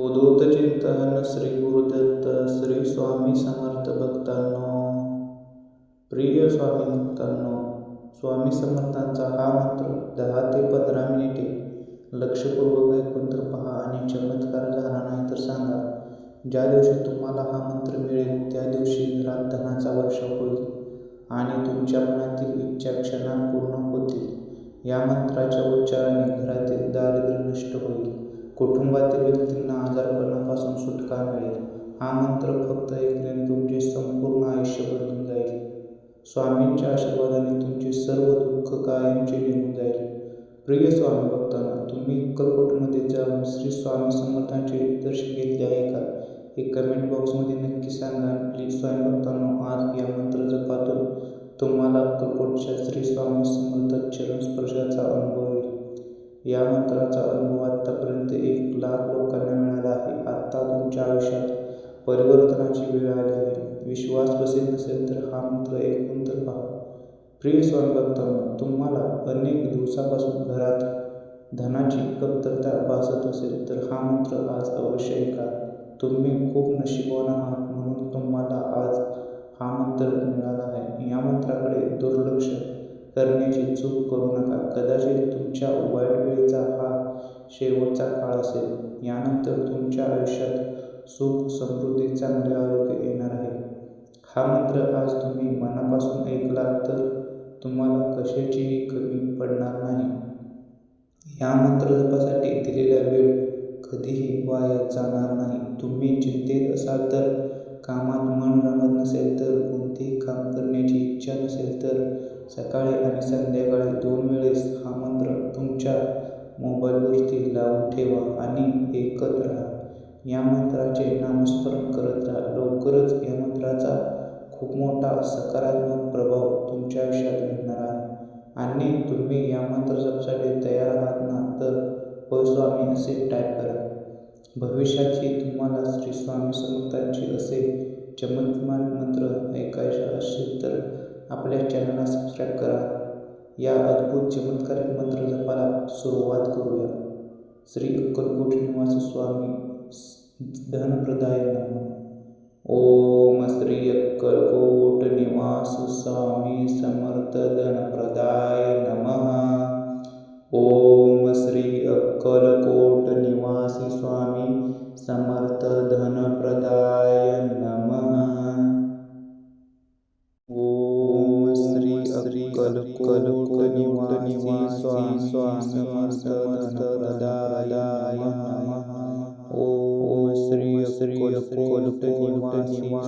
उद्धृत चिंतन श्री गुरुदत्त श्री स्वामी समर्थ भक्तांनो प्रिय स्वामी भक्तांनो स्वामी समर्थांचा हा मंत्र दहा ते पंधरा मिनिटे लक्षपूर्वक ऐकून तर पहा आणि चमत्कार झाला नाही तर सांगा ज्या दिवशी तुम्हाला हा मंत्र मिळेल त्या दिवशी घरात धनाचा वर्षाव होईल आणि तुमच्या मनातील इच्छा क्षणात पूर्ण होतील. या मंत्राच्या उच्चाराने घरातील दारिद्र्य नष्ट होईल. कुटुंबातील व्यक्तींना आजारपणापासून सुटका मिळेल. हा मंत्र फक्त ऐकल्याने तुमचे संपूर्ण आयुष्य बदलून जाईल. स्वामींच्या आशीर्वादाने तुमचे सर्व दुःख कायमचे निघून जाईल. प्रिय स्वामी भक्तांना तुम्ही अक्कलकोटमध्ये जाऊन श्री स्वामी समर्थांचे दर्शन घेतले आहे का? हे कमेंट बॉक्समध्ये नक्की सांगा. प्लीज स्वामी भक्तांना आज या मंत्र जपातून तुम्हाला अक्कलकोटच्या श्री स्वामी समर्थ चरण स्पर्शाचा अनुभव येईल. या मंत्राचा अनुभव आत्ता परिवर्तनाची वेळ आली आहे विश्वास बसेल नसेल तर हा मंत्र ऐकून तर पहा. प्रिय स्वामी तुम्हाला अनेक दिवसापासून घरात धनाची कमतरता भासत असेल तर हा मंत्र आज अवश्य ऐका. तुम्ही खूप नशिबवान आहात म्हणून तुम्हाला आज हा मंत्र मिळाला आहे. या मंत्राकडे दुर्लक्ष करण्याची चूक करू नका. कदाचित तुमच्या वाईट वेळेचा हा शेवटचा काळ असेल. यानंतर तुमच्या आयुष्यात सुख समृद्धी चांगले आरोग्य येणार आहे. हा मंत्र आज तुम्ही मनापासून ऐकलात तर तुम्हाला कशाचीही कमी पडणार नाही. या मंत्र जपासाठी दिलेला वेळ कधीही वाया जाणार नाही. तुम्ही चिंतेत असाल तर कामात मन रमत नसेल तर कोणतेही काम करण्याची इच्छा नसेल तर सकाळी आणि संध्याकाळी दोन वेळेस हा मंत्र तुमच्या मोबाईलवरती लावून ठेवा आणि ऐकत राहा. या मंत्राचे नामस्मरण करत राहा. लवकरच या मंत्राचा खूप मोठा सकारात्मक प्रभाव तुमच्या आयुष्यात घडणार आहे. आणि तुम्ही या मंत्र जपसाठी तयार आहात ना तर होय स्वामी असे टाईप करा. भविष्याची तुम्हाला श्री स्वामी समर्थांचे असे चमत्कार मंत्र ऐकायचे असेल तर आपल्या चॅनलला सबस्क्राईब करा. या अद्भुत चमत्कारिक मंत्र जपाला सुरुवात करूया. श्री अक्कलकोट निवास स्वामी धनप्रदाय नमः ओम श्री अक्कलकोट निवास स्वामी समर्थ धनप्रदाय नमः। ओम श्री अक्कलकोट निवासी स्वामी समर्थ धनप्रदाय नमः। ओम श्री अक्कलकोट निवासी स्वामी समर्थ धनप्रदाय नमः। श्री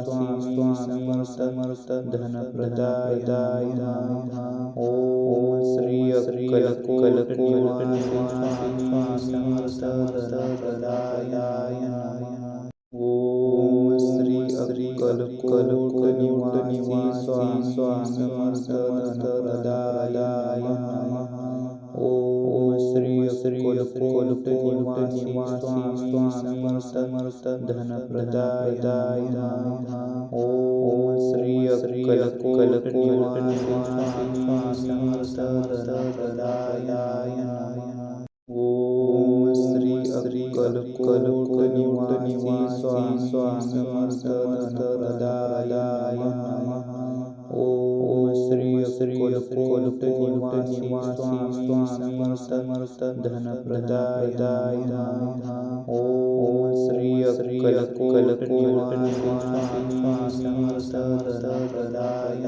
स्वामी समर्थ धनप्रदाय ओम श्री धनप्रदाय ओम श्री अक्कलकोट निवासी स्वामी समर्थ धनप्रदाय श्री अक्कलकोट निवासी स्वामी समर्थ धनप्रदाय नमः ओम श्री अक्कलकोट निवासी स्वामी समर्थ धनप्रदाय नमः ओम श्री अक्कलकोट निवासी समर्थ धनप्रदाय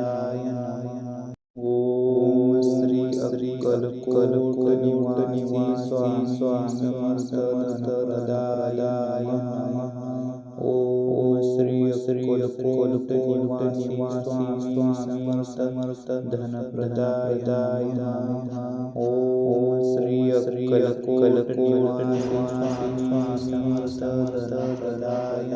ओम श्री अक्कलकोट निवासी स्वामी समर्थ धनप्रदाय श्री निवासी स्वामी समर्थ धनप्रदाय ओम श्री अक्कलकोट निवासी समर्थ धनप्रदाय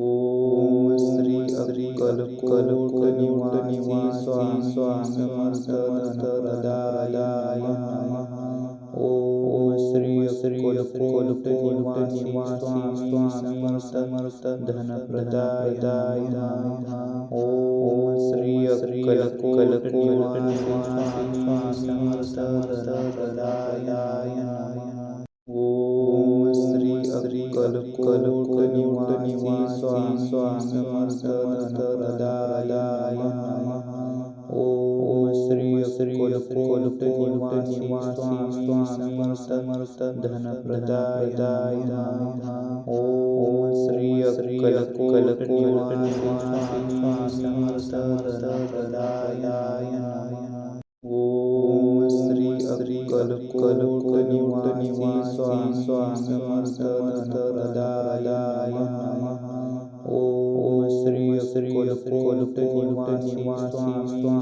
ओम श्री अक्कलकोट निवासी स्वामी समर्थ धनप्रदाय ओम श्री अक्कलकोट निवासी स्वामी समर्थ धनप्रदाय ओम श्री अक्कलकोट निवासी स्वामी समर्थ स्वामी समर्थ धनप्रदायाय नमः ओम श्री कल्कुट निवासी समर्थ धनप्रदायाय नमः. ओम श्री श्री कल्कुट निवासी स्वामी समर्थ धनप्रदायाय नमः. ओम श्री श्री कल्कुट ओ स्वामी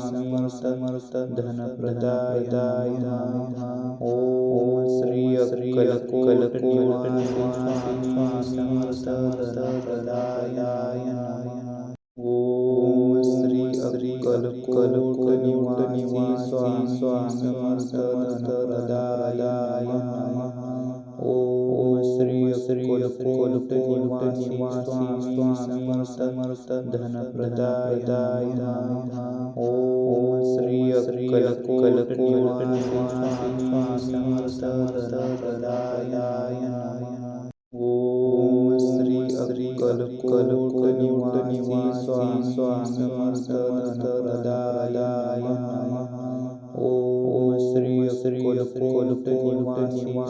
समर्थ धनप्रदायाय श्री श्री कल्कुट श्री श्री निवासी समर्थ धनप्रदायाय श्री श्री कल्कुट समर्थ धनप्रदायाय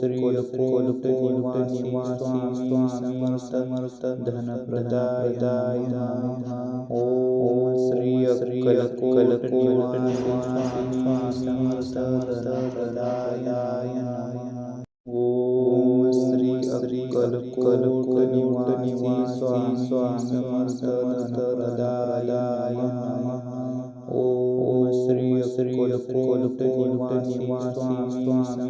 श्री निवासी स्वामी समर्थ धनप्रदायाय नमः। ओम श्री कल्कुट निवासी समर्थ धनप्रदायाय नमः। ओम श्री कल्कुट निवासी स्वामी समर्थ धनप्रदायाय नमः। ओम श्री श्री कल्कुट निवासी स्वामी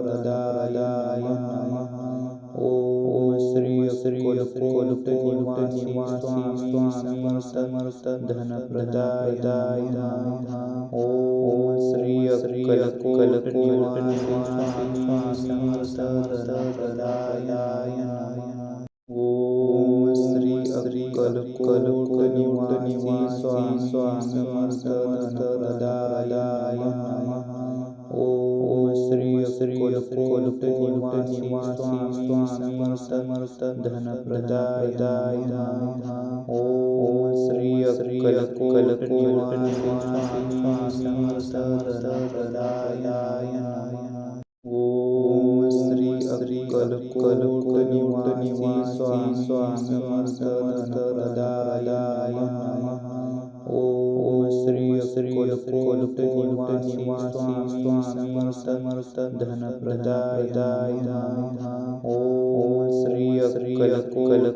ओम श्री श्री कल्कुट निवासी समर्थ धनप्रदायाय ओम श्री श्री कल्कुट निवासी स्वामी समर्थ धनप्रदायाय श्री स्वामी समर्थ धनप्रदायाय नमः। ओम श्री श्री कल्कुट निवासी समर्थ धनप्रदायाय नमः। ओम श्री श्री कल्कुट निवासी स्वामी समर्थ धनप्रदायाय नमः। ओम श्री श्री कल्कुट निवासी स्वामी नमः ओम श्री श्री कल्कुट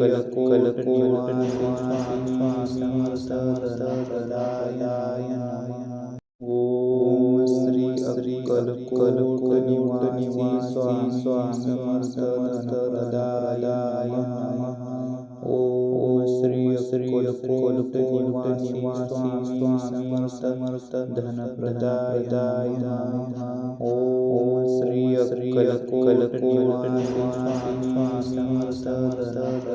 ओम श्री श्री कल्कुट निवासी स्वामी समर्थ धनप्रदायाय नमः ओम श्री श्री कल्कुट निवासी समर्थ धनप्रदायाय नमः ओम श्री श्री कल्कुट निवासी स्वामी समर्थ धनप्रदायाय नमः ओम श्री श्री अक्कलकोट निवासी स्वामी समर्थ धनप्रदाय नमः ओम श्री अक्कलकोट निवासी स्वामी समर्थ